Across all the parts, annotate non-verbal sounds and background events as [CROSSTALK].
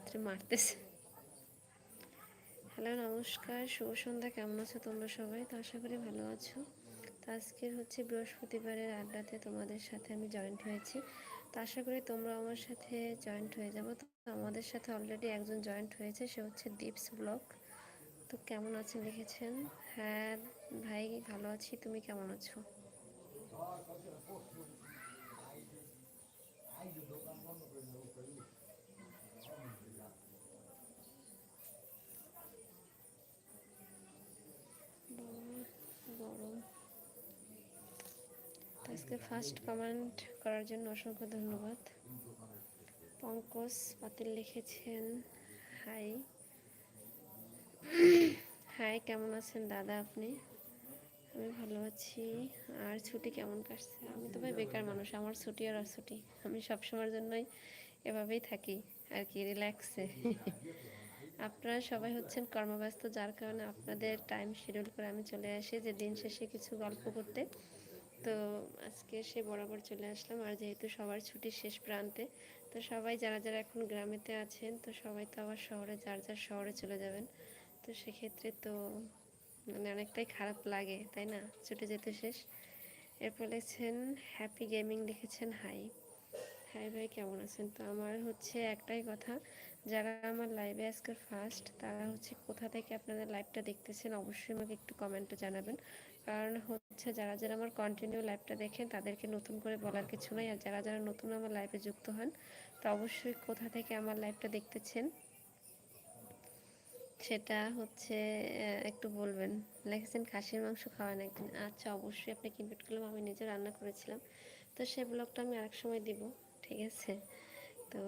রাত্রে মারতেছে। হ্যালো, নমস্কার। শুভ সন্ধ্যা। কেমন আছো তোমরা সবাই? তো আশা করি ভালো আছো। তো আজকের হচ্ছে বৃহস্পতিবারের আড্ডাতে তোমাদের সাথে আমি জয়েন্ট হয়েছি। তো আশা করি তোমরা আমার সাথে জয়েন্ট হয়ে যাব। তো আমাদের সাথে অলরেডি একজন জয়েন্ট হয়েছে, সে হচ্ছে দীপস ব্লগ। তো কেমন আছেন লিখেছেন? হ্যাঁ ভাই, ভালো আছি। তুমি কেমন আছো? গরম আজকে ফার্স্ট কমেন্ট করার জন্য অসংখ্য ধন্যবাদ। পঙ্কজ পাতিল লিখেছেন, হাই। হাই, কেমন আছেন দাদা আপনি? আমি ভালো আছি। আর ছুটি কেমন কাটছে? আমি তো ভাই বেকার মানুষ, আমার ছুটি আর ছুটি আমি সবসময়ের জন্যই এভাবেই থাকি, আর কি রিল্যাক্সে আপনারা সবাই হচ্ছেন কর্মব্যস্ত, যার কারণে আপনাদের টাইম শিডিউল করে আমি চলে আসি, যে দিন শেষে কিছু গল্প করতে। তো আজকে সে বরাবর চলে আসলাম। আর যেহেতু সবার ছুটির শেষ প্রান্তে, তো সবাই যারা যারা এখন গ্রামেতে আছেন, তো সবাই তো আবার শহরে, যার যার শহরে চলে যাবেন। তো সেক্ষেত্রে তো মানে অনেকটাই খারাপ লাগে, তাই না? ছুটে যেতে শেষ। এরপর লিখছেন হ্যাপি গেমিং লিখেছেন হাই হাই ভাই, কেমন আছেন? তো আমার হচ্ছে একটাই কথা, যারা আমার লাইভে আজকের ফার্স্ট তারা হচ্ছে কোথা থেকে আপনাদের লাইভটা দেখতেছেন, অবশ্যই আমাকে একটু কমেন্টে জানাবেন। কারণ হচ্ছে যারা যারা আমার কন্টিনিউ লাইভটা দেখেন, তাদেরকে নতুন করে বলার কিছু নয় আর যারা যারা নতুন আমার লাইভে যুক্ত হন, তো অবশ্যই কোথা থেকে আমার লাইভটা দেখতেছেন? সেটা হচ্ছে একটু বলবেন। লিখেছেন খাসির মাংস খাওয়ান একদিন। আচ্ছা অবশ্যই আপনি ইনভাইট করলাম। আমি নিজে রান্না করেছিলাম। তো সেই ব্লগটা আমি আরেক সময় দিব, ঠিক আছে? তো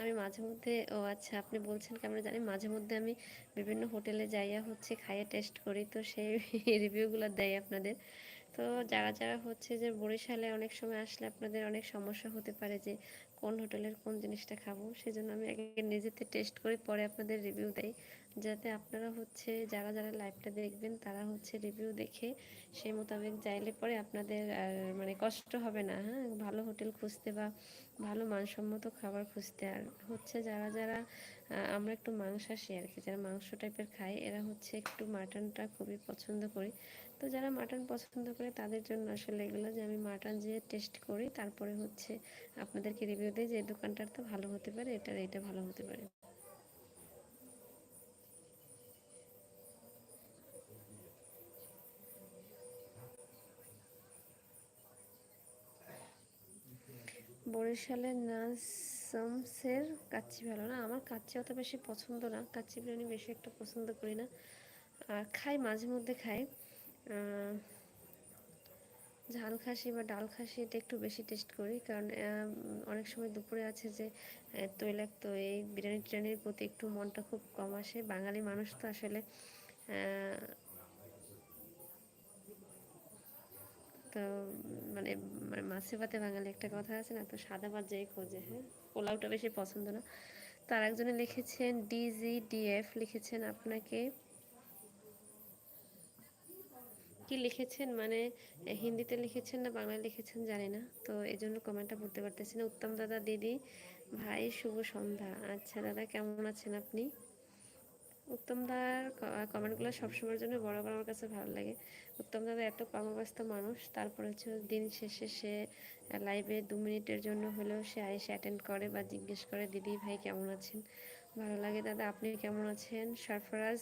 আমি মাঝে মধ্যে, ও আচ্ছা আপনি বলছেন কি, আমরা জানি মাঝে মধ্যে আমি বিভিন্ন হোটেলে যাইয়া হচ্ছে খাইয়া টেস্ট করি, তো সেই [LAUGHS] রিভিউগুলো দেয় আপনাদের। তো যারা যারা হচ্ছে যে বরিশালে অনেক সময় আসলে আপনাদের অনেক সমস্যা হতে পারে যে কোন হোটেলের কোন জিনিসটা খাব, সেজন্য আমি আগে নিজেতে টেস্ট করে পরে আপনাদের রিভিউ দেই। যাতে আপনারা হচ্ছে যারা যারা লাইভটা দেখবেন, তারা হচ্ছে রিভিউ দেখে সেই মোতাবেক যাইলে পরে আপনাদের আর মানে কষ্ট হবে না হ্যাঁ? ভালো হোটেল খুঁজতে বা ভালো মানসম্মত খাবার খুঁজতে। আর হচ্ছে যারা যারা আমরা একটু মাংসাশী আর কি, যারা মাংস টাইপের খাই, এরা হচ্ছে একটু মাটনটা খুবই পছন্দ করি। তো যারা মাটন পছন্দ করে তাদের জন্য আসলে এগুলো যে আমি মাটন যে টেস্ট করি, তারপরে হচ্ছে আপনাদেরকে রিভিউ দিই যে দোকানটার তো ভালো হতে পারে, এটার এটা ভালো হতে পারে। বরিশালের নাসমসের কাচ্চি ভালো না? আমার কাচ্চি অত বেশি পছন্দ না। কাচ্চি বিরিয়ানি বেশি একটা পছন্দ করি না। আর খাই, মাঝে মধ্যে খাই। ঝাল খাসি বা ডাল খাসি এটা একটু বেশি টেস্ট করি। কারণ অনেক সময় দুপুরে আছে যে তৈলাক্ত, এই বিরিয়ানি টিরিয়ানির প্রতি একটু মনটা খুব কম আসে। বাঙালি মানুষ তো আসলে তো মানে মানে মাছে ভাতে বাঙালি একটা কথা আছে না, তো সাদা ভাত যেই খোঁজে হ্যাঁ? পোলাওটা বেশি পছন্দ না। তার একজনে লিখেছেন ডিজি ডিএফ লিখেছেন আপনাকে। কি লিখেছেন? মানে হিন্দিতে লিখেছেন না বাংলায় লিখেছেন জানি না। তো এই জন্য কমেন্টটা পড়তে পারতেছি না। উত্তম দাদা দিদি, ভাই, শুভ সন্ধ্যা। আচ্ছা দাদা কেমন আছেন আপনি? উত্তমদার কমেন্টগুলো সবসময়ের জন্য বরাবর আমার কাছে ভালো লাগে। উত্তম দাদা এত কর্মব্যস্ত মানুষ, তারপরে হচ্ছে দিন শেষে সে লাইভে দু মিনিটের জন্য হলেও সে আইসে অ্যাটেন্ড করে বা জিজ্ঞেস করে, দিদি, ভাই কেমন আছেন? ভালো লাগে, দাদা। আপনি কেমন আছেন? সরফরাজ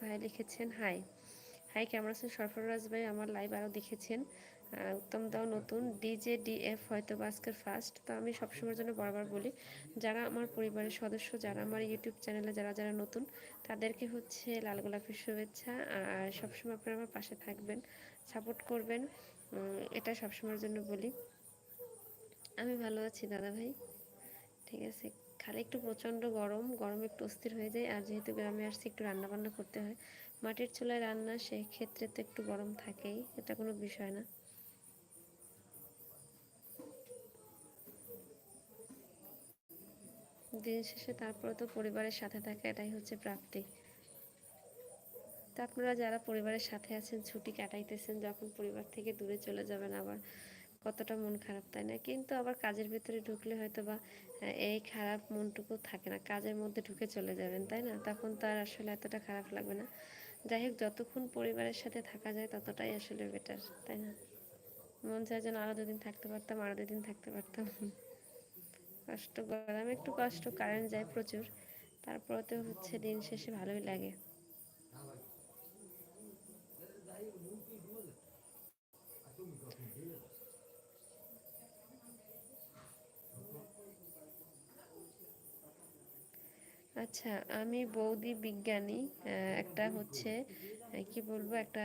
ভাই লিখেছেন হাই হাই কেমন আছেন সরফরাজ ভাই আমার লাইভ আরও দেখেছেন। উত্তম দাও নতুন ডিজে ডিএফ হয়তো আজকের ফার্স্ট তো আমি সবসময়ের জন্য বারবার বলি, যারা আমার পরিবারের সদস্য, যারা আমার ইউটিউব চ্যানেলে যারা যারা নতুন, তাদেরকে হচ্ছে লাল গোলাপের শুভেচ্ছা। আর সবসময় আপনারা আমার পাশে থাকবেন সাপোর্ট করবেন। এটা সবসময়ের জন্য বলি। আমি ভালো আছি দাদা ভাই। ঠিক আছে, খালি একটু প্রচণ্ড গরম গরম একটু অস্থির হয়ে যায়। আর যেহেতু গ্রামে আসছি, একটু রান্না বান্না করতে হয়। মাটির চুলায় রান্না সেক্ষেত্রে তো একটু গরম থাকেই, এটা কোনো বিষয় না। দিন শেষে তারপরে তো পরিবারের সাথে থাকা এটাই হচ্ছে প্রাপ্তি। তা আপনারা যারা পরিবারের সাথে আছেন, ছুটি কাটাইতেছেন, যখন পরিবার থেকে দূরে চলে যাবেন আবার, কতটা মন খারাপ, তাই না? কিন্তু আবার কাজের ভিতরে ঢুকলে হয়তো বা এই খারাপ মনটুকু থাকে না, কাজের মধ্যে ঢুকে চলে যাবেন, তাই না? তখন তো আর আসলে এতটা খারাপ লাগবে না। যাই হোক, যতক্ষণ পরিবারের সাথে থাকা যায় ততটাই আসলে বেটার তাই না? মন চায় যেন আরও দুদিন থাকতে পারতাম আরও দুদিন থাকতে পারতাম। কষ্ট গরমে একটু কষ্ট কারেন্ট যায় প্রচুর, তারপরেও তো হচ্ছে দিন শেষে ভালোই লাগে। আচ্ছা আমি বৌদি বিজ্ঞানী একটা হচ্ছে কি বলব, একটা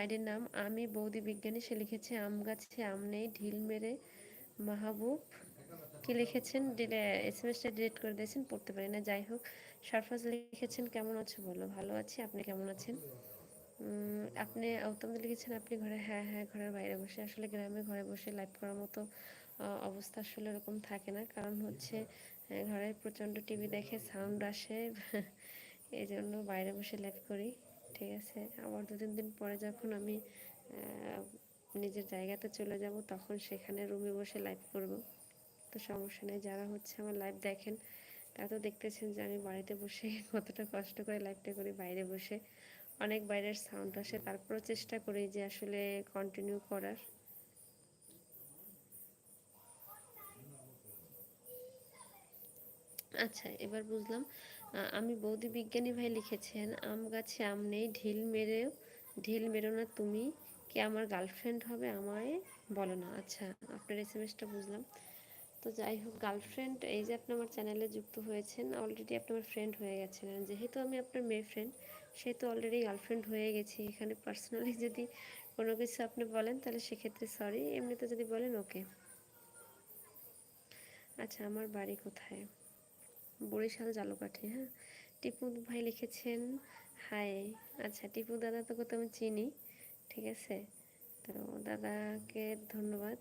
আইডির নাম, আমি বৌদি বিজ্ঞানী, সে লিখেছে, আম গাছে আম নেই, ঢিল মেরে মাহবুব। কি লিখেছেন? এস এম এসটা ডিলিট করে দিয়েছেন, পড়তে পারি না, যাই হোক। সারফাজ লিখেছেন, কেমন আছো? বলো, ভালো আছি, আপনি কেমন আছেন? আপনি উত্তম লিখেছেন, আপনি ঘরে হ্যাঁ হ্যাঁ ঘরের বাইরে বসে, আসলে গ্রামে ঘরে বসে লাইভ করার মতো অবস্থা আসলে এরকম থাকে না। কারণ হচ্ছে ঘরে প্রচণ্ড টিভি দেখে সাউন্ড আসে। [LAUGHS] এই জন্য বাইরে বসে লাইভ করি, ঠিক আছে? আবার দু তিন দিন পরে যখন আমি নিজের জায়গাতে চলে যাব, তখন সেখানে রুমে বসে লাইভ করব। তো সমস্যা নেই, যারা হচ্ছে আমার লাইভ দেখেন, তারা তো দেখতেছেন যে আমি বাড়িতে বসে [LAUGHS] কতটা কষ্ট করে লাইভটা করি বাইরে বসে। অনেক বাইরের সাউন্ড আসে, তারপরও চেষ্টা করি যে আসলে কন্টিনিউ করার। আচ্ছা এবার বুঝলাম। আমি বৌদি বিজ্ঞানী ভাই লিখেছেন, আম গাছে আম নেই, ঢিল মেরেও, ঢিল মেরো না তুমি, কি আমার গার্লফ্রেন্ড হবে আমায় বলো না। আচ্ছা আপনার এস এম এসটা বুঝলাম। তো যাই হোক, গার্লফ্রেন্ড, এই যে আপনি আমার চ্যানেলে যুক্ত হয়েছেন অলরেডি আপনি আমার ফ্রেন্ড হয়ে গেছেন। যেহেতু আমি আপনার মেয়ে ফ্রেন্ড সেহেতু অলরেডি গার্লফ্রেন্ড হয়ে গেছি। এখানে পার্সোনালি যদি কোনো কিছু আপনি বলেন, তাহলে সেক্ষেত্রে সরি এমনিতে যদি বলেন ওকে আচ্ছা আমার বাড়ি কোথায়? বরিশাল জালুকাঠি হ্যাঁ? টিপু ভাই লিখেছেন হাই আচ্ছা টিপু দাদা তোকে তো আমি চিনি, ঠিক আছে? তো দাদাকে ধন্যবাদ।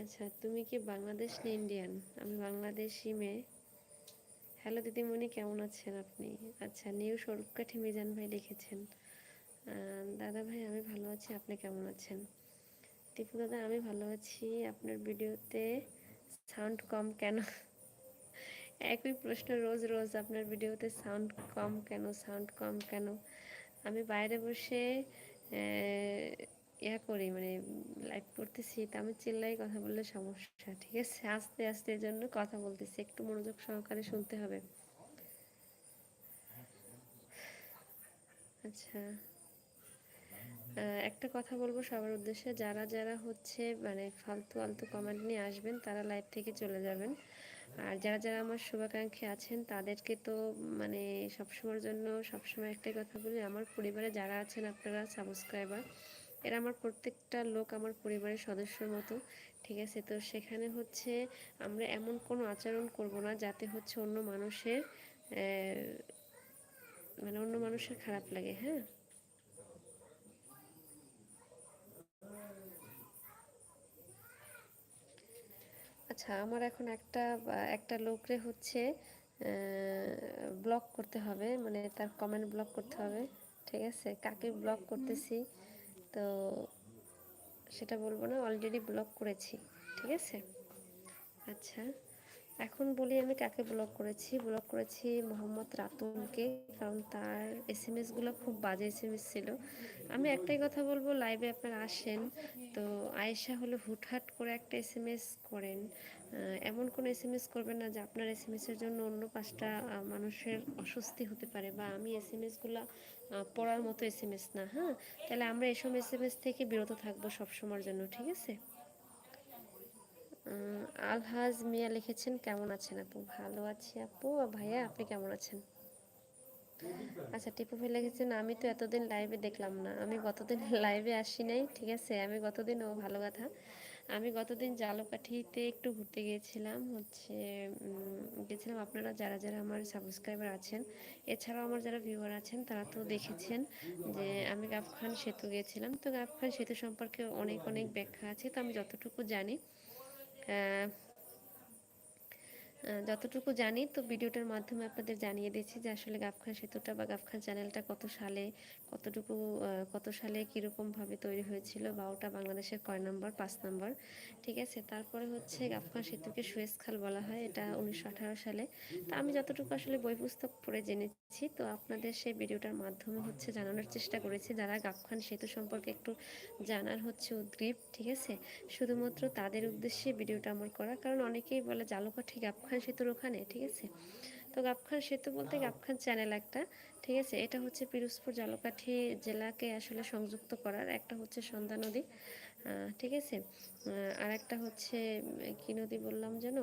আচ্ছা তুমি কি বাংলাদেশ না ইন্ডিয়ান? আমি বাংলাদেশি মেয়ে। হ্যালো দিদিমণি, কেমন আছেন আপনি? আচ্ছা নিউ স্বরূপকাঠি মিজান ভাই লিখেছেন দাদা ভাই, আমি ভালো আছি, আপনি কেমন আছেন? টিপু দাদা, আমি ভালো আছি, আপনার ভিডিওতে সাউন্ড কম কেন? একই প্রশ্ন রোজ রোজ আপনার ভিডিওতে সাউন্ড কম কেন সাউন্ড কম কেন? আমি বাইরে বসে ইয়া করি মানে লাইভ করতেছি, তা আমি চিল্লাই কথা বললে সমস্যা, ঠিক আছে? আস্তে আস্তে জন্য কথা বলতেছি, একটু মনোযোগ সহকারে শুনতে হবে। আচ্ছা। একটা কথা বলব সবার উদ্দেশ্যে, যারা যারা হচ্ছে মানে ফালতু আলতু কমেন্ট নিয়ে আসবেন, তারা লাইভ থেকে চলে যাবেন। আর যারা যারা আমার শুভাকাঙ্ক্ষী আছেন, তাদেরকে তো মানে সবসময়ের জন্য সবসময় একটাই কথা বলি, আমার পরিবারে যারা আছেন আপনারা সাবস্ক্রাইবার এরা আমার প্রত্যেকটা লোক আমার পরিবারের সদস্যর মতো, ঠিক আছে? তো সেখানে হচ্ছে আমরা এমন কোনো আচরণ করব না যাতে হচ্ছে অন্য মানুষের মানে অন্য মানুষের খারাপ লাগে হ্যাঁ? আচ্ছা আমার এখন একটা একটা লোকরে হচ্ছে ব্লক করতে হবে মানে তার কমেন্ট ব্লক করতে হবে, ঠিক আছে? কাকে ব্লক করতেছি? তো সেটা বলব না অলরেডি ব্লক করেছি, ঠিক আছে? আচ্ছা। এখন বলি আমি কাকে ব্লক করেছি। ব্লক করেছি মোহাম্মদ রাতুলকে, কারণ তার এস এম এসগুলো খুব বাজে এস এম এস ছিল। আমি একটাই কথা বলব লাইভে আপনারা আসেন। তো আয়েশা হলো হুটহাট করে একটা এস এম এস করেন এমন কোনো এস এম এস করবেন না যে আপনার এস এম এসের জন্য অন্য পাঁচটা মানুষের অস্বস্তি হতে পারে বা আমি এস এম এসগুলো পড়ার মতো এস এম এস না হ্যাঁ? তাহলে আমরা এসব এস এম এস থেকে বিরত থাকব সবসময়ের জন্য, ঠিক আছে? আলহাজ মিয়া লিখেছেন, কেমন আছেন আপু? ভালো আছি আপু। ভাইয়া, আপনি কেমন আছেন? আচ্ছা টিপু ভাই লিখেছেন, আমি তো এতদিন লাইভে দেখলাম না। আমি গতদিন [LAUGHS] লাইভে আসি নাই, ঠিক আছে? আমি গতদিন, ও ভালো কথা। আমি গতদিন জালকাঠিতে একটু ঘুরতে গিয়েছিলাম, হচ্ছে গেছিলাম আপনারা যারা যারা আমার সাবস্ক্রাইবার আছেন। এছাড়াও আমার যারা ভিউয়ার আছেন, তারা তো দেখেছেন যে আমি গাফখান সেতু গিয়েছিলাম। তো গাফখান সেতু সম্পর্কে অনেক অনেক ব্যাখ্যা আছে, তো আমি যতটুকু জানি 嗯 যতটুকু জানি, তো ভিডিওটার মাধ্যমে আপনাদের জানিয়ে দিচ্ছি যে আসলে গাফখান সেতুটা বা গাফখান চ্যানেলটা কত সালে, কতটুকু কত সালে কীরকমভাবে তৈরি হয়েছিল বা ওটা বাংলাদেশের কয় নম্বর, পাঁচ নম্বর। ঠিক আছে? তারপরে হচ্ছে গাফখান সেতুকে সুয়েজ খাল বলা হয়, এটা উনিশশো আঠারো সালে। তো আমি যতটুকু আসলে বই পুস্তক পড়ে জেনেছি, তো আপনাদের সেই ভিডিওটার মাধ্যমে হচ্ছে জানানোর চেষ্টা করেছি যারা গাফখান সেতু সম্পর্কে একটু জানার হচ্ছে উদ্গ্রীব। ঠিক আছে? শুধুমাত্র তাদের উদ্দেশ্যে ভিডিওটা আমার করা, কারণ অনেকেই বলে, জালকাঠি গাফখান গাবখান সেতুর ওখানে ঠিক আছে? তো গাবখান সেতু বলতে গাবখান চ্যানেল একটা ঠিক আছে? এটা হচ্ছে পিরোজপুর জলকাঠি জেলাকে আসলে সংযুক্ত করার একটা হচ্ছে সন্ধ্যা নদী ঠিক আছে? আর একটা হচ্ছে কি নদী বললাম যেন?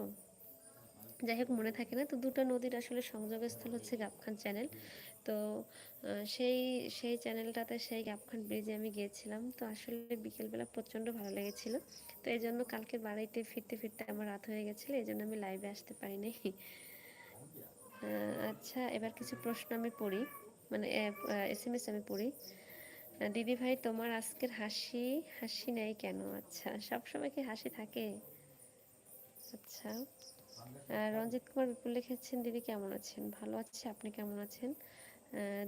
যাই হোক মনে থাকে না? তো দুটো নদীর আসলে সংযোগস্থল হচ্ছে গাবখান চ্যানেল। তো সেই সেই চ্যানেলটাতে সেই গাবখান ব্রিজে আমি গিয়েছিলাম। তো আসলে বিকেলবেলা প্রচণ্ড ভালো লেগেছিল। তো এই জন্য কালকে বাড়িতে ফিরতে ফিরতে আমার রাত হয়ে গেছিল, এই জন্য আমি লাইভে আসতে পারিনি। আচ্ছা এবার কিছু প্রশ্ন আমি পড়ি। মানে এস এম এস আমি পড়ি। দিদি ভাই, তোমার আজকের হাসি হাসি নেই কেন? আচ্ছা সবসময় কি হাসি থাকে? আচ্ছা রঞ্জিত কুমার বিপুল লিখেছেন, দিদি কেমন আছেন? ভালো আছে, আপনি কেমন আছেন?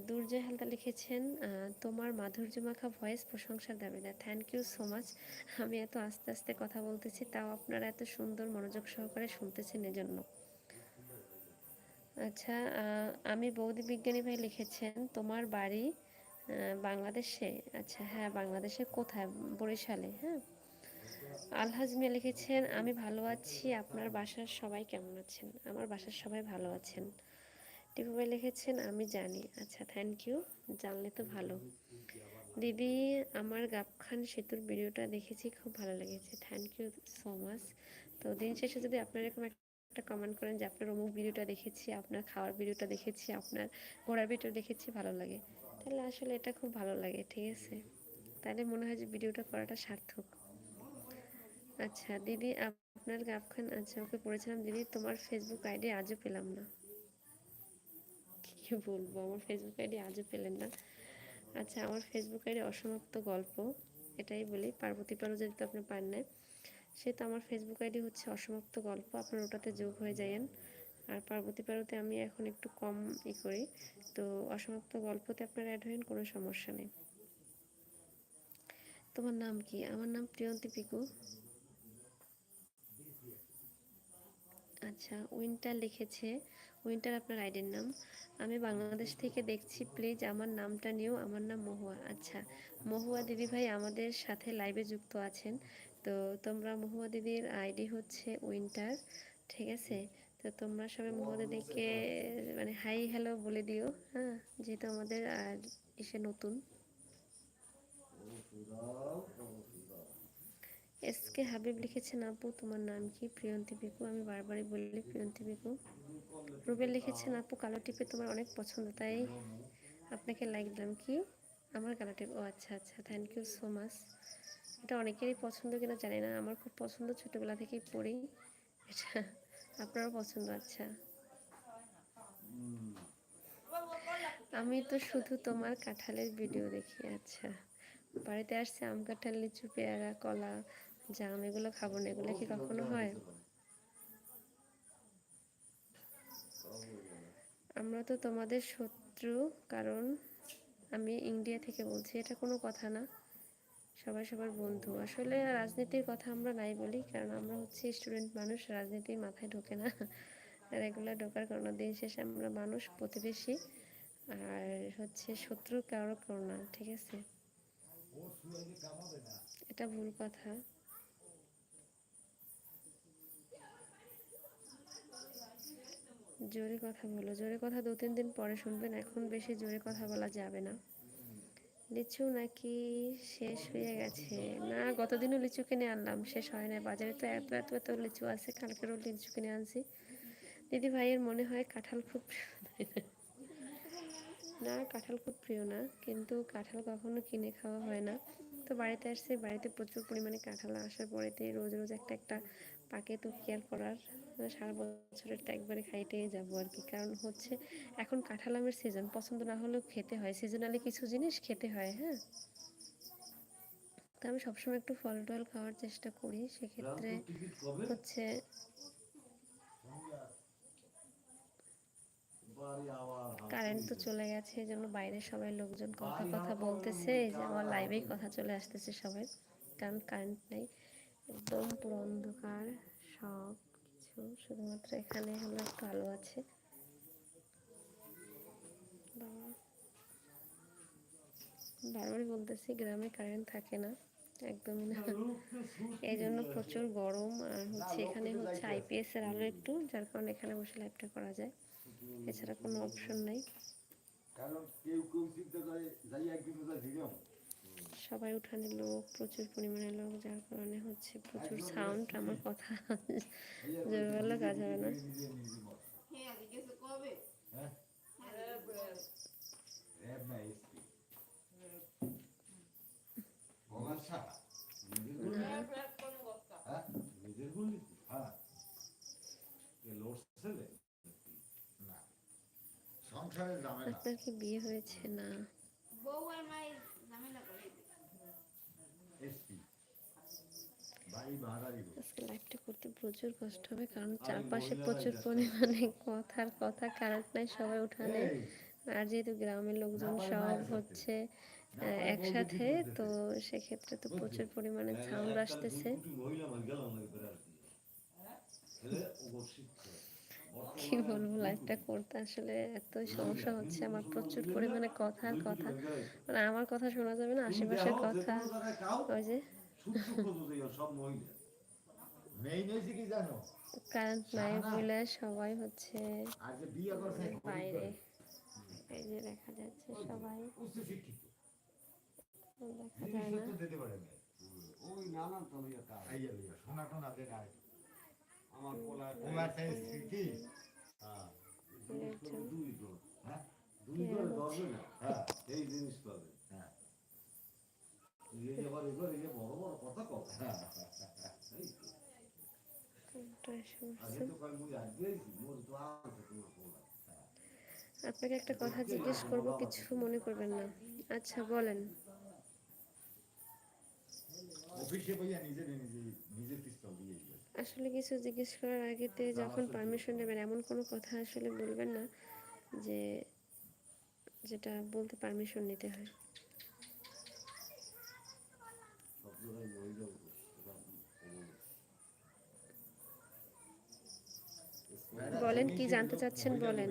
দুর্জয় হালদা লিখেছেন তোমার মাধুর্য মাখা ভয়েস প্রশংসার দাবিদার। থ্যাংক ইউ সো মাচ আমি এত আস্তে আস্তে কথা বলতেছি, তাও আপনারা এত সুন্দর মনোযোগ সহকারে শুনতেছেন এজন্য। আচ্ছা আমি বৌদি বিজ্ঞানী ভাই লিখেছেন, তোমার বাড়ি বাংলাদেশে? আচ্ছা হ্যাঁ বাংলাদেশে কোথায়? বরিশালে হ্যাঁ। আলহাজ মিয়া লিখেছেন, আমি ভালো আছি, আপনার বাসার সবাই কেমন আছেন? আমার বাসার সবাই ভালো আছেন। টিপু ভাই লিখেছেন আমি জানি। আচ্ছা থ্যাংক ইউ জানলে তো ভালো। দিদি, আমার গাবখান সেতুর ভিডিওটা দেখেছি, খুব ভালো লেগেছে। থ্যাংক ইউ সো মাচ তো দিন শেষে যদি আপনার এরকম একটা কমেন্ট করেন যে, আপনার অমুক ভিডিওটা দেখেছি, আপনার খাওয়ার ভিডিওটা দেখেছি, আপনার ঘোরার ভিডিও দেখেছি, ভালো লাগে। তাহলে আসলে এটা খুব ভালো লাগে, ঠিক আছে? তাহলে মনে হয় যে ভিডিওটা করাটা সার্থক। আচ্ছা দিদি, আপনার গাবখান আচ্ছা ওকে পড়েছিলাম। দিদি, তোমার ফেসবুক আইডি আজও পেলাম না। কি [LAUGHS] বলব, আমার ফেসবুক আইডি আজও পেলেন না। আচ্ছা আমার ফেসবুক আইডি অসমাপ্ত গল্প, এটাই বলি। পার্বতী পারো যদি তো আপনি পান না সে তো আমার ফেসবুক আইডি হচ্ছে অসমাপ্ত গল্প, আপনার ওটাতে যোগ হয়ে যায়েন আর পার্বতী পারোতে আমি এখন একটু কম ই করি, তো অসমাপ্ত গল্পতে আপনার অ্যাড হয়েন কোনো সমস্যা নেই। তোমার নাম কি? আমার নাম প্রিয়ন্তী পিকু। আচ্ছা উইন্টার লিখেছে উইন্টার আপনার আইডির নাম। আমি বাংলাদেশ থেকে দেখছি, প্লিজ আমার নামটা নিয়েও আমার নাম মহুয়া। আচ্ছা মহুয়া দিদি ভাই আমাদের সাথে লাইভে যুক্ত আছেন। তো তোমরা মহুয়া দিদির আইডি হচ্ছে উইন্টার, ঠিক আছে? তো তোমরা সবাই মহুয়া দিদিকে মানে হাই হ্যালো বলে দিও হ্যাঁ? যেহেতু আমাদের আর এসে নতুন। এস কে হাবিব লিখেছেন, আপু, তোমার নাম কি? প্রিয়ন্তী পিকু আমি বারবারই বললি প্রিয়ন্তী পিকু রুবেল লিখেছেন, আপু, কালো টিপে তোমার অনেক পছন্দ, তাই আপনাকে লাইক দিলাম। কি? আমার কালো টিপ, ও আচ্ছা আচ্ছা থ্যাংক ইউ সো মাচ এটা অনেকেরই পছন্দ কিনা জানি না, আমার খুব পছন্দ, ছোটোবেলা থেকেই পড়ি। এটা আপনারও পছন্দ আচ্ছা। আমি তো শুধু তোমার কাঁঠালের ভিডিও দেখি আচ্ছা। বাড়িতে আসছে আম কাঁঠাল, লিচু, পেয়ারা, কলা জাম এগুলো খাব না এগুলো কি কখনো হয়? আমরা তো তোমাদের শত্রু কারণ আমি ইন্ডিয়া থেকে বলছি এটা কোনো কথা না। সবাই সবার বন্ধু। আসলে রাজনীতির কথা আমরা নাই বলি কারণ আমরা হচ্ছে স্টুডেন্ট মানুষ রাজনীতি মাথায় ঢোকে না। রেগুলার ঢোকার কারণ দিন শেষে আমরা মানুষ প্রতিবেশী আর হচ্ছে শত্রু কারও কারও না ঠিক আছে? এটা ভুল কথা। জোরে কথা বলো। জোরে কথা দু তিন দিন পরে শুনবেন, এখন বেশি জোরে কথা বলা যাবে না। লিচু নাকি শেষ হয়ে গেছে? না, গতদিনও লিচু কিনে আনলাম, শেষ হয় না বাজারে তো এত এত এত লিচু আছে কালকেরও লিচু কিনে আনছি। দিদি ভাইয়ের মনে হয় কাঁঠাল খুব না, কাঁঠাল খুব প্রিয় না, কিন্তু কাঁঠাল কখনো কিনে খাওয়া হয় না। তো বাড়িতে আসছে, বাড়িতে প্রচুর পরিমাণে কাঁঠাল আসার পরেতে রোজ রোজ একটা একটা পাকে তো কেয়ার করার সারা বছরের তো একবারে খাইতেই যাব আর কি। কারণ হচ্ছে এখন কাঁঠাল আমের সিজন পছন্দ না হলেও খেতে হয়। সিজনালি কিছু জিনিস খেতে হয় হ্যাঁ? তো আমি সবসময় একটু ফল টল খাওয়ার চেষ্টা করি সেক্ষেত্রে হচ্ছে কারেন্ট তো চলে গেছে এই জন্য বাইরে সবাই লোকজন কথা কথা বলতেছে এই যে আমার লাইভেই কথা চলে আসতেছে সবাই। কারণ কারেন্ট নেই। একদম পুরো অন্ধকার, সব কিছু। শুধুমাত্র এখানে হলো একটু আলো আছে। বাবা। বারবারই বলতেছি, গ্রামে কারেন্ট থাকে না। একদমই না। এই জন্য প্রচুর গরম। আর হচ্ছে এখানে হচ্ছে আইপিএস এর আলো একটু, যার কারণে এখানে বসে লাইভটা করা যায়। এছাড়া কোনো অপশন নাই। কারণ কেউ কেউ যাই একদিন দিলাম সবাই উঠানে লোক, প্রচুর পরিমাণে লোক, যার কারণে হচ্ছে প্রচুর সাউন্ড আমার কথা। জোর বললে কাজ হবে না। নিজে নিজে বস হ্যাঁ জিজ্ঞেস কবে হ্যাঁ র্যাব না এসপি গলার সারা কোন বস্তা হ্যাঁ নিজের বললি হ্যাঁ এ লোড ছেলে না সংসারের ঝামেলা আপনার কি বিয়ে হয়েছে না বউ আর মায়ের ঝামেলা করে এসপি বাড়ি ভাড়া দিব আজকে লাইভটা করতে প্রচুর কষ্ট হবে কারণ চারপাশে প্রচুর পরিমাণে কথার কথা কারেন্ট নাই সবাই উঠানে। আর যেহেতু গ্রামের লোকজন সব হচ্ছে একসাথে তো সেক্ষেত্রে তো প্রচুর পরিমাণে সাউন্ড আসতেছে। করে আর কি। বলব লাইভটা করতে আসলে এত সমস্যা হচ্ছে আমার প্রচুর পরিমাণে কথা। কথা মানে আমার কথা শোনা যাবে না আশেপাশের কথা। ওই যে কারেন্ট নাই বলে সবাই হচ্ছে বাইরে এই যে দেখা যাচ্ছে সবাই দেখা যায় না ওই নানান তো কাজ সোনা টোনা দে নাই আমার পোলা ওলা চাইছি কি হ্যাঁ দুই জন হ্যাঁ দুই ধরবে না হ্যাঁ এই জিনিস পাবে আপনাকে একটা কথা জিজ্ঞেস করব কিছু মনে করবেন না। আচ্ছা বলেন। আসলে কিছু জিজ্ঞেস করার আগেতে যখন পারমিশন নেবেন এমন কোনো কথা আসলে বলবেন না যে যেটা বলতে পারমিশন নিতে হয় সব জায়গায় মহিলা বলেন কি জানতে চাচ্ছেন বলেন।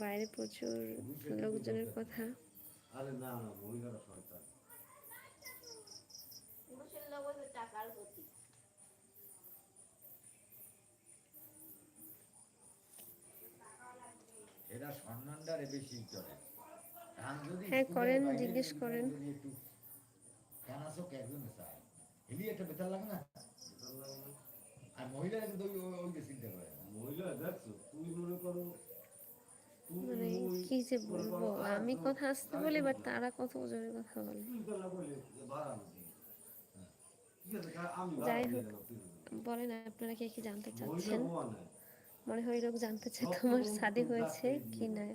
বাইরে প্রচুর লোকজনের কথা। হ্যাঁ, করেন, জিজ্ঞেস করেন। একজনে এলি একটা বেতার লাগে না? আর মহিলারা কিন্তু ওই যে চিন্তা করে মহিলা দেখছ তুই মনে করো মানে কি যে বলব? আমি কথা আসতে বলি বাট তারা কত জোরে কথা বলে? তুই বেলা বলে যে বাড়ানো দিই। ঠিক আছে, কা- আমি যাই হোক। বলেন আপনারা কি কি জানতে চাচ্ছেন? মনে হয় লোক জানতে চায় তোমার শাদি হয়েছে কি না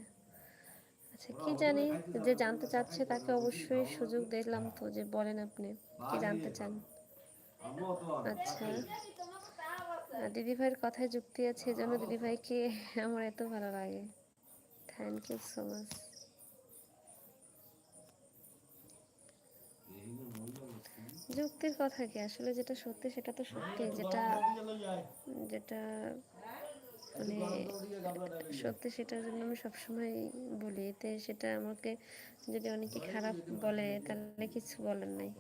আচ্ছা কি জানি যে জানতে চাচ্ছে তাকে অবশ্যই সুযোগ দিলাম তো যে বলেন আপনি কি জানতে চান? আচ্ছা। দিদি ভাইয়ের কথায় যুক্তি আছে, এই জন্য দিদি ভাইকে আমার এত ভালো লাগে। থ্যাংক ইউ সো মাচ যুক্তির কথা কি? আসলে যেটা সত্যি, সেটা তো সত্যি। যেটা যেটা মানে সত্যি, সেটার জন্য আমি সবসময় বলি। এতে সেটা আমাকে যদি অনেকে খারাপ বলে, তাহলে কিছু বলার নাই।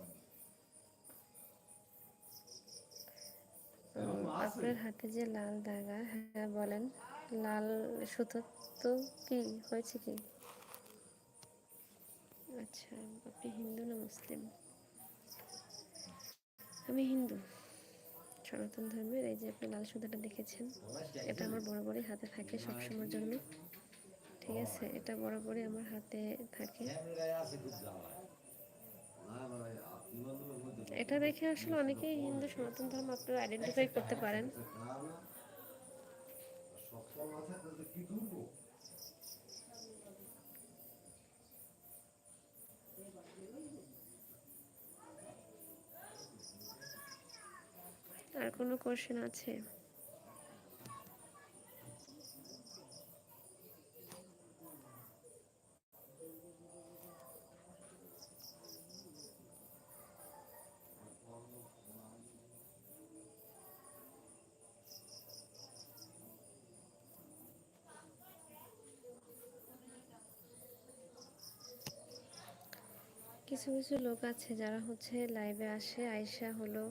আপনার হাতে যে লাল দাগা হ্যাঁ বলেন। লাল সুতো তো কি? হয়েছে কি? আচ্ছা আপনি হিন্দু না মুসলিম? আমি হিন্দু। সনাতন ধর্মের এই যে আপনি লাল সুতাটা দেখেছেন এটা আমার বরাবরই হাতে থাকে সবসময়ের জন্য। ঠিক আছে এটা বরাবরই আমার হাতে থাকে। এটা দেখে আসলে অনেকেই হিন্দু সনাতন ধর্ম আপনারা আইডেন্টিফাই করতে পারেন। আর কোনো কোশ্চেন আছে? কিছু লোক আছে যারা হচ্ছে লাইভে আসে আয়সা হলো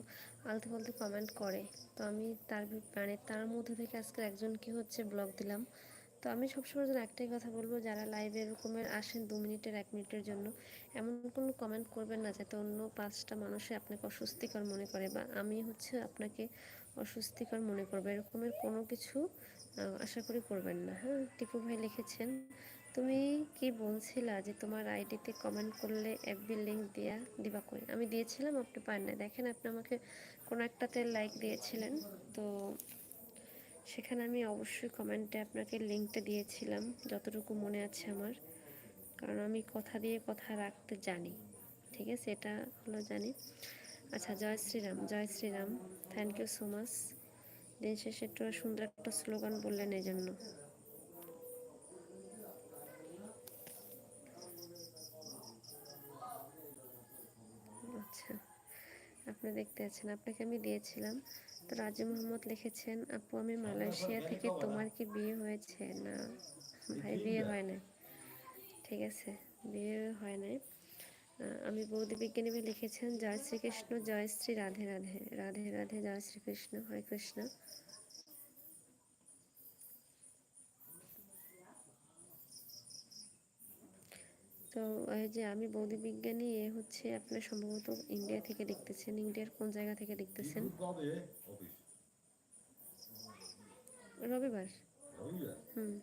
আলতু ফালতু কমেন্ট করে। তো আমি তার মানে তার মধ্যে থেকে আজকে একজনকে হচ্ছে ব্লগ দিলাম। তো আমি সবসময় জন্য একটাই কথা বলব, যারা লাইভে এরকমের আসেন দু মিনিটের, এক মিনিটের জন্য, এমন কোনো কমেন্ট করবেন না যাতে অন্য পাঁচটা মানুষে আপনাকে অস্বস্তিকর মনে করে বা আমি হচ্ছে আপনাকে অস্বস্তিকর মনে করবে। এরকমের কোনো কিছু আশা করি করবেন না। হ্যাঁ টিপু ভাই লিখেছেন তুমি কি বলছিলা যে তোমার আইডিতে কমেন্ট করলে এফবি লিঙ্ক দিয়া দিবা কই? আমি দিয়েছিলাম, আপনি পান না দেখেন আপনি আমাকে কোনো একটাতে লাইক দিয়েছিলেন, তো সেখানে আমি অবশ্যই কমেন্টে আপনাকে লিঙ্কটা দিয়েছিলাম, যতটুকু মনে আছে আমার। কারণ আমি কথা দিয়ে কথা রাখতে জানি, ঠিক আছে? এটা হলো জানি। আচ্ছা জয় শ্রীরাম জয় Shriram. Thank you so much দিন শেষে একটু সুন্দর একটা স্লোগান বললেন এই জন্য আপনি দেখতে আছেন আপনাকে আমি দিয়েছিলাম। তো রাজু মোহাম্মদ লিখেছেন আপু আমি মালয়েশিয়া থেকে তোমার কি বিয়ে হয়েছে? না ভাই বিয়ে হয় না ঠিক আছে বিয়ে হয় নাই। আমি বৌদি বিজ্ঞানী ভাই লিখেছেন জয় শ্রীকৃষ্ণ জয় শ্রী রাধে রাধে। রাধে রাধে জয় শ্রীকৃষ্ণ হরে কৃষ্ণ। তো এই যে আমি বৌদি বিজ্ঞানী এ হচ্ছে আপনার সম্ভবত ইন্ডিয়া থেকে দেখতেছেন। ইন্ডিয়ার কোন জায়গা থেকে দেখতেছেন? রবিবার। হুম।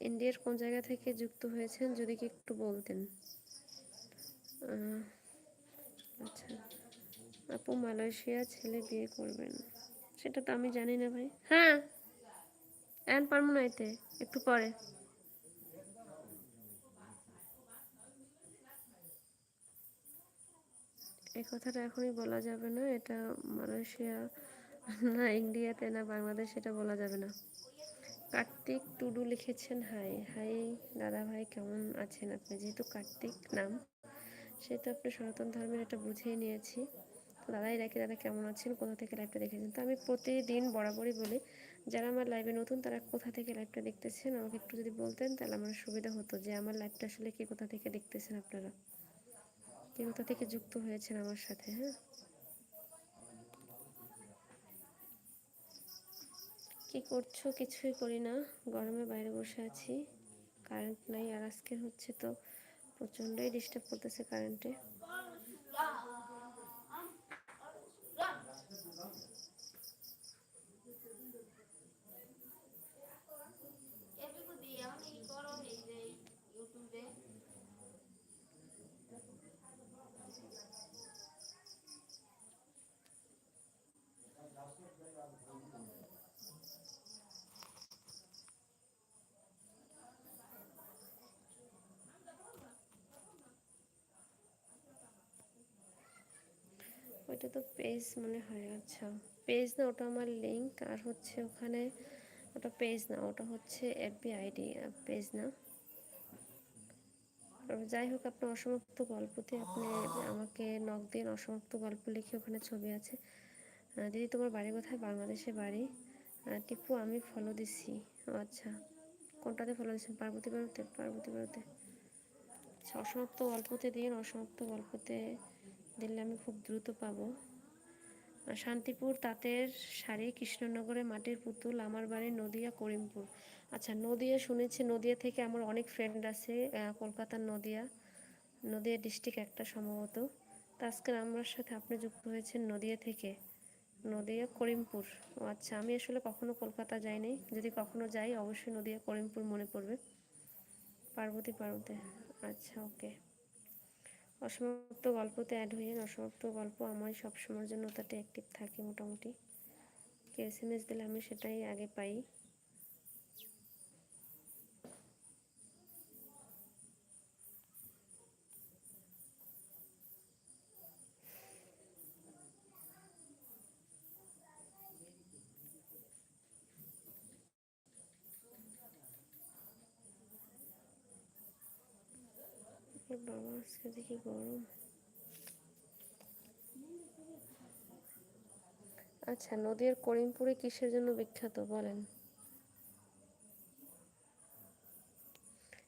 ইন্ডিয়ার কোন জায়গা থেকে যুক্ত হয়েছেন, যদি কি একটু বলতেন? আচ্ছা। আপু, মালয়েশিয়া ছেলে বিয়ে করবেন। সেটা তো আমি জানি না ভাই। হ্যাঁ? এন পারব একটু পরে। এই কথাটা এখনই বলা যাবে না, এটা মালয়েশিয়া না ইন্ডিয়াতে না বাংলাদেশ এটা বলা যাবে না। কার্তিক টুডু লিখেছেন, হাই হাই দাদা ভাই, কেমন আছেন আপনি? যেহেতু কার্তিক নাম, সেহেতু আপনি সনাতন ধর্মের এটা বুঝিয়ে নিয়েছি। তো দাদাই রাখি দাদা কেমন আছেন? কোথা থেকে লাইভটা দেখেছেন? তো আমি প্রতিদিন বরাবরই বলি যারা আমার লাইভে নতুন, তারা কোথা থেকে লাইভটা দেখতেছেন? আমাকে একটু যদি বলতেন, তাহলে আমার সুবিধা হতো যে আমার লাইভটা আসলে কি কোথা থেকে দেখতেছেন আপনারা? কি কোথা থেকে যুক্ত হয়েছেন আমার সাথে হ্যাঁ? কি করছ? কিছুই করি না। গরমে বাইরে বসে আছি। কারেন্ট নাই, আর আজকে হচ্ছে তো প্রচণ্ডই ডিস্টার্ব করতেছে কারেন্টে এটুকু দিয়ে আমি ই করো এই যে ইউটিউবে ওইটা তো পেজ মনে হয় আচ্ছা। পেজ না, ওটা আমার লিঙ্ক আর হচ্ছে ওখানে, ওটা পেজ না, ওটা হচ্ছে এফবি আইডি পেজ না। যাই হোক, আপনার অসমাপ্ত গল্পতে আপনি আমাকে নক দিন অসমাপ্ত গল্প লিখে ওখানে ছবি আছে। দিদি, তোমার বাড়ি কোথায়? বাংলাদেশে বাড়ি। টিপু, আমি ফলো দিচ্ছি ও আচ্ছা। কোনটাতে ফলো দিচ্ছেন পার্বতী বাড়িতে পার্বতী বাড়িতে আচ্ছা অসমাপ্ত গল্পতে দিন, অসমাপ্ত গল্পতে দিলে আমি খুব দ্রুত পাবো। শান্তিপুর তাঁতের শাড়ি কৃষ্ণনগরে মাটির পুতুল, আমার বাড়ি নদিয়া, করিমপুর। আচ্ছা নদিয়া শুনেছি, নদিয়া থেকে আমার অনেক ফ্রেন্ড আছে কলকাতার নদিয়া নদিয়া ডিস্ট্রিক্ট একটা সম্ভবত। তো আজকে আমার সাথে আপনি যুক্ত হয়েছেন নদিয়া থেকে। নদিয়া, করিমপুর। ও আচ্ছা আমি আসলে কখনো কলকাতা যাইনি। যদি কখনো যাই, অবশ্যই নদিয়া, করিমপুর মনে পড়বে। পার্বতী পার্বতী। আচ্ছা ওকে অসমাপ্ত গল্পতে অ্যাড হয়ে অসমাপ্ত গল্প আমার সবসময়ের জন্য ওটাতে অ্যাক্টিভ থাকে মোটামুটি। কে এস এম এস দিলে আমি সেটাই আগে পাই। এ বাবা আজকে দেখি গরম? আচ্ছা নদীর করিমপুরে কিসের জন্য বিখ্যাত বলেন?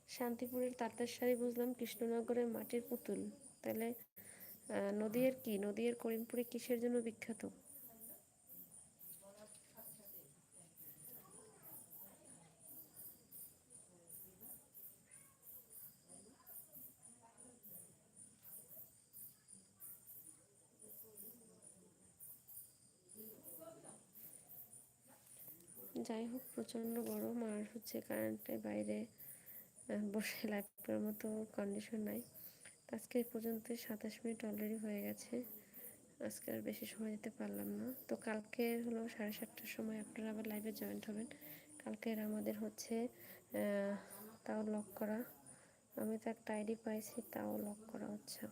শান্তিপুরের তাঁতের শাড়ি বুঝলাম কৃষ্ণনগরের মাটির পুতুল। তাহলে নদীর কি? নদীর করিমপুরে কিসের জন্য বিখ্যাত? যাই হোক প্রচণ্ড গরম আর হচ্ছে কারেন্টের বাইরে বসে লাইভ মতো কন্ডিশন নাই। আজকে পর্যন্ত সাতাশ মিনিট অলরেডি হয়ে গেছে। আজকে আর বেশি সময় দিতে পারলাম না। তো কালকে হলো সাড়ে সাতটার সময় আপনারা আবার লাইভে জয়েন্ট হবেন। কালকের আমাদের হচ্ছে তাও লক করা। আমি তো একটা আইডি পাইছি, তাও লক করা হচ্ছে।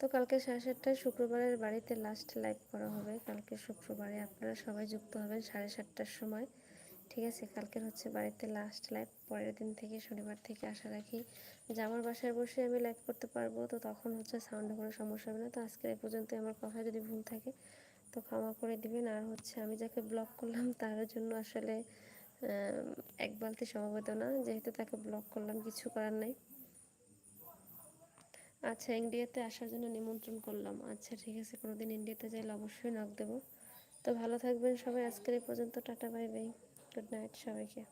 তো কালকে সাড়ে সাতটায় শুক্রবারের বাড়িতে লাস্ট লাইভ করা হবে। কালকে শুক্রবারে আপনারা সবাই যুক্ত হবেন সাড়ে সাতটার সময়। ঠিক আছে, কালকের হচ্ছে বাড়িতে লাস্ট লাইভ পরের দিন থেকে শনিবার থেকে আশা রাখি যে আমার বাসায় বসে আমি লাইভ করতে পারব। তো তখন হচ্ছে সাউন্ডে কোনো সমস্যা হবে না। তো আজকের এই পর্যন্ত আমার কথা যদি ভুল থাকে, তো ক্ষমা করে দিবেন। আর হচ্ছে আমি যাকে ব্লক করলাম, তার জন্য আসলে এক বালতি সমবেদনা। যেহেতু তাকে ব্লক করলাম, কিছু করার নাই। আচ্ছা ইন্ডিয়াতে আসার জন্য নিমন্ত্রণ করলাম। আচ্ছা ঠিক আছে, কোনোদিন ইন্ডিয়াতে যাইলে অবশ্যই নক দেবো। তো ভালো থাকবেন সবাই। আজকের এই পর্যন্ত, tata, bye bye. Good night সবাইকে।